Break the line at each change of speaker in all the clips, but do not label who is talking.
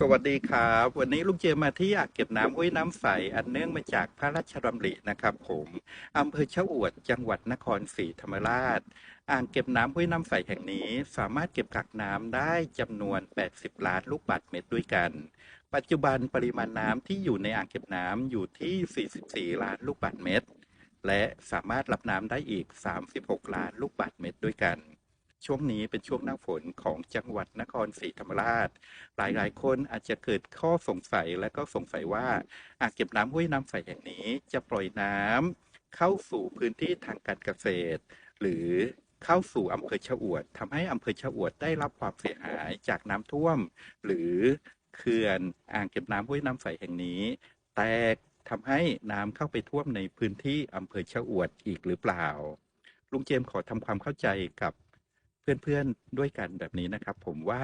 สวัสดีครับ วันนี้ลุงเจมมาที่อ่างเก็บน้ำห้ยน้ำใส อันเนื่องมาจากพระราชดำรินะครับผมอำเภอเชะอวดจังหวัดนครศรีธรรมราช อ่างเก็บน้ำห้วยน้ำใสแห่งนี้ สามารถเก็บกักน้ำได้จำนวน 80 ล้านลูกบาศก์เมตรด้วยกัน ปัจจุบันปริมาณน้ำที่อยู่ในอ่างเก็บน้ำอยู่ที่ 44 ล้านลูกบาศก์เมตร และสามารถรับน้ำได้อีก 36 ล้านลูกบาศก์เมตรด้วยกัน ช่วงนี้เป็นช่วงหน้าฝนของจังหวัดนครศรีธรรมราช หลายๆคนอาจจะเกิดข้อสงสัยและก็สงสัยว่าอ่างเก็บน้ำห้วยน้ำใสแห่งนี้จะปล่อยน้ำเข้าสู่พื้นที่ทางการเกษตร หรือเข้าสู่อำเภอชะอวดทำให้อำเภอชะอวดได้รับความเสียหายจากน้ำท่วม หรือเขื่อนอ่างเก็บน้ำห้วยน้ำใสแห่งนี้ แตกทำให้น้ำเข้าไปท่วมในพื้นที่อำเภอชะอวดอีกหรือเปล่า ลุงเจมขอทำความเข้าใจกับ เพื่อนๆด้วยกันแบบนี้นะครับ ผมว่า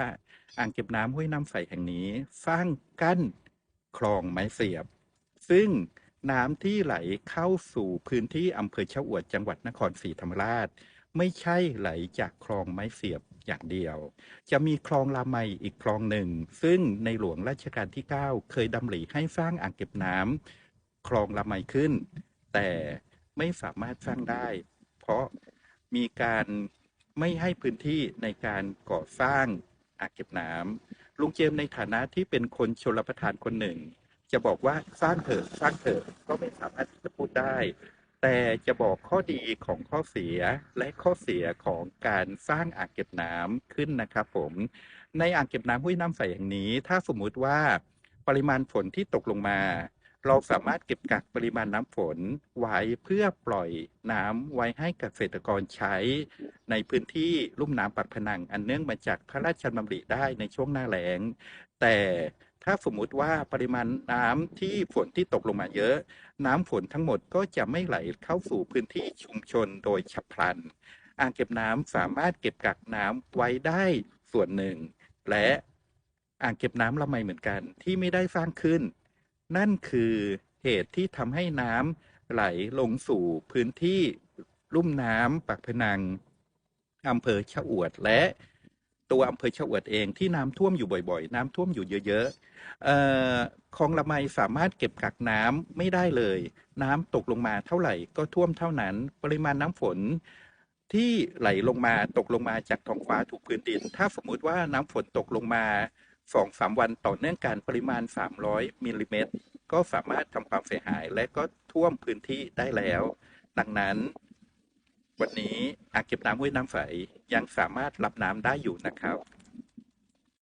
อ่างเก็บน้ำห้วยน้ำใสแห่งนี้ สร้างกั้นคลองไม้เสียบ ซึ่งน้ำที่ไหลเข้าสู่พื้นที่อำเภอชะอวดจังหวัดนครศรีธรรมราช ไม่ใช่ไหลจากคลองไม้เสียบอย่างเดียว จะมีคลองลาไมอีกคลองหนึ่ง ซึ่งในหลวงรัชกาลที่ 9 เคยดำริให้สร้างอ่างเก็บน้ำคลองลาไมขึ้น แต่ไม่สามารถสร้างได้ เพราะมีการ ไม่ให้พื้นที่ในการก่อสร้างอ่างเก็บน้ำลุงเจมในฐานะที่เป็นคนชลประทานคนหนึ่ง จะบอกว่าสร้างเถอะสร้างเถอะก็ไม่สามารถที่จะพูดได้ แต่จะบอกข้อดีของข้อเสียและข้อเสียของการสร้างอ่างเก็บน้ำขึ้นนะครับผมในอ่างเก็บน้ำห้วยน้ำใสอย่างนี้ ถ้าสมมุติว่าปริมาณฝนที่ตกลงมา เราสามารถเก็บกักปริมาณน้ำฝนไว้เพื่อปล่อยน้ำไว้ให้เกษตรกรใช้ ในพื้นที่ลุ่มน้ำปากพนัง อันเนื่องมาจากพระราชดำริได้ในช่วงหน้าแล้ง แต่ถ้าสมมุติว่าปริมาณน้ำที่ฝนที่ตกลงมาเยอะ น้ำฝนทั้งหมดก็จะไม่ไหลเข้าสู่พื้นที่ชุมชนโดยฉับพลัน อ่างเก็บน้ำสามารถเก็บกักน้ำไว้ได้ส่วนหนึ่ง และอ่างเก็บน้ำละไมเหมือนกันที่ไม่ได้สร้างขึ้น นั่นคือเหตุที่ทำให้น้ำไหลลงสู่พื้นที่ลุ่มน้ำปากพนังอำเภอชะอวดและตัวอำเภอชะอวดเองที่น้ำท่วมอยู่บ่อยๆ น้ำท่วมอยู่เยอะๆเอ่อคลองละไมสามารถเก็บกักน้ำไม่ได้เลย น้ำตกลงมาเท่าไหร่ก็ท่วมเท่านั้น ปริมาณน้ำฝนที่ไหลลงมาตกลงมาจากท้องฟ้าถูกพื้นดิน ถ้าสมมติว่าน้ำฝนตกลงมา สองสามวันต่อเนื่องกันปริมาณ 300มิลลิเมตรก็สามารถทำความเสียหายและก็ท่วมพื้นที่ได้แล้ว ดังนั้น วันนี้อ่างเก็บน้ำห้วยน้ำใสยังสามารถรับน้ำได้อยู่นะครับ